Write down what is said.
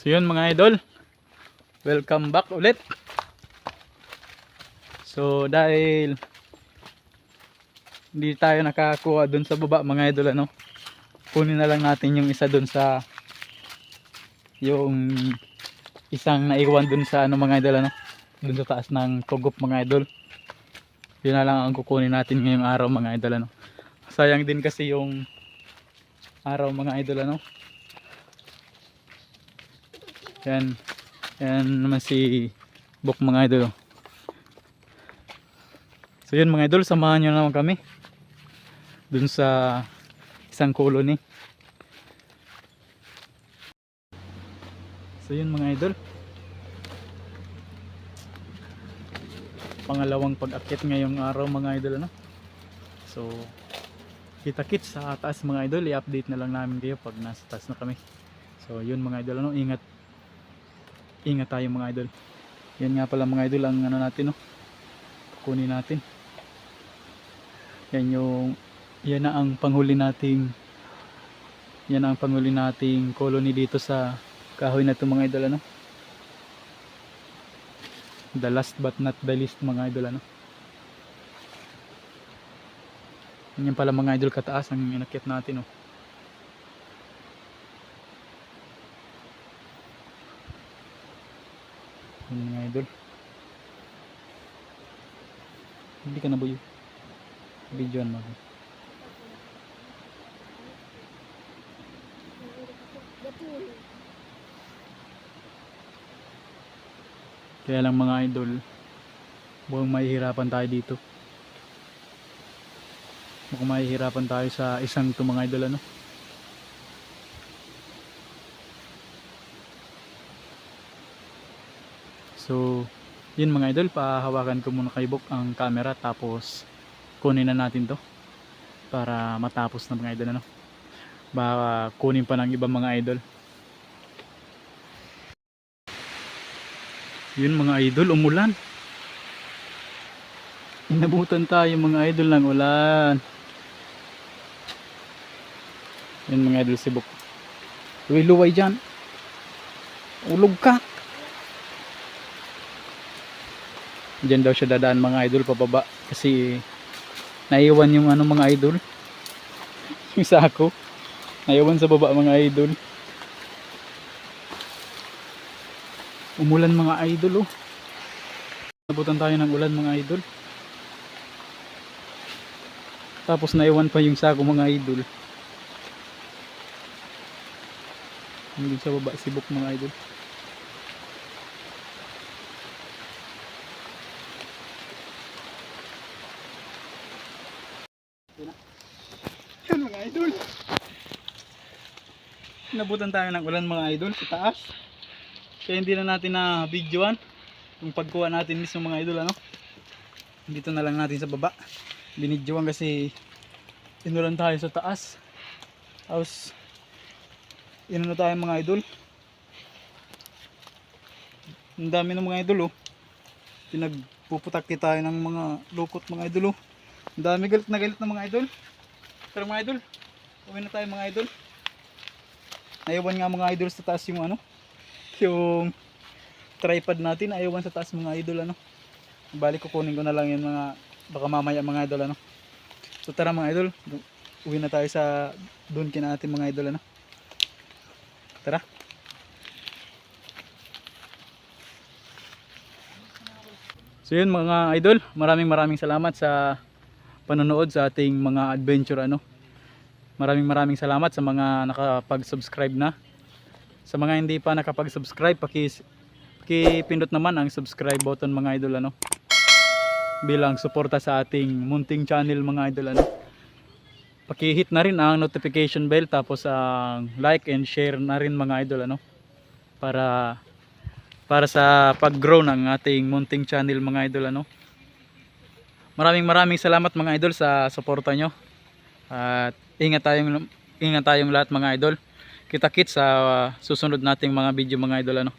So yun mga idol. Welcome back ulit. So dahil hindi tayo nakakuha dun sa baba mga idol ano. Kunin na lang natin yung isa dun sa yung isang naiwan dun sa ano mga idol ano. Dun sa taas ng tugop mga idol. Yun na lang ang kukunin natin ngayong araw mga idol ano. Sayang din kasi yung araw mga idol ano. Yan. Yan naman si Bok mga idol. oh. So yun mga idol, samahan nyo naman kami. Dun sa isang colony. So yun mga idol. Pangalawang pag-akit ngayong araw mga idol ano. So kita-kits sa taas mga idol, i-update na lang namin kayo pag nasa taas na kami. So yun mga idol ano, ingat ingat tayo mga idol. Yan nga pala mga idol ang ano natin no? Kukunin natin. Yan yung yan na ang panghuli nating yan ang panghuli nating colony dito sa kahoy na ito mga idol ano? The last but not the least mga idol ano? Yan pala mga idol kataas ang inakit natin oh Yun mga idol. Hindi ka na buyo. Videoan mo ako. Kaya lang mga idol, mukhang mahihirapan tayo dito. Mukhang mahihirapan tayo sa isang to mga idol ano. So, yun mga idol, pahawakan ko muna kay Bok ang camera tapos kunin na natin to para matapos na mga idol ano. Baka kunin pa ng ibang mga idol. Yun mga idol, umulan. Inabutan tayo mga idol ng ulan. Yun mga idol si Bok. Luway-luway dyan. Ulog ka. Diyan daw siya dadaan mga idol pababa kasi naiwan yung ano mga idol. yung sako. Naiwan sa baba mga idol. Umulan mga idol oh. Nabutan tayo ng ulan mga idol. Tapos naiwan pa yung sako mga idol. Hindi sa baba sibok mga idol. Yan mga idol. Nabutan tayo ng ulan mga idol sa taas. Kaya hindi na natin na videoan yung pagkuha natin mismo mga idol ano. Dito na lang natin sa baba. Binidyoan kasi inulan tayo sa taas. Tapos inano tayo mga idol. Ang dami ng mga idol oh. Pinagpuputak tayo ng mga lukot mga idol oh. Ang dami galit na galit ng mga idol. Pero mga idol, uwi na tayo mga idol. Ayawan nga mga idol sa taas yung ano, yung tripod natin. Ayawan sa taas mga idol ano. Balik kukunin ko na lang yung mga, baka mamaya mga idol ano. So tara mga idol, uwi na tayo sa doon kina natin mga idol ano. Tara. So yun mga idol, maraming maraming salamat sa panonood sa ating mga adventure ano. Maraming maraming salamat sa mga nakapag-subscribe na. Sa mga hindi pa nakapag-subscribe, paki paki-pindot naman ang subscribe button mga idol ano. Bilang suporta sa ating munting channel mga idol ano. Paki-hit na rin ang notification bell tapos ang like and share na rin mga idol ano. Para para sa pag-grow ng ating munting channel mga idol ano. Maraming maraming salamat mga idol sa suporta nyo. At ingat tayong ingat tayong lahat mga idol. Kita-kits sa susunod nating mga video mga idol ano.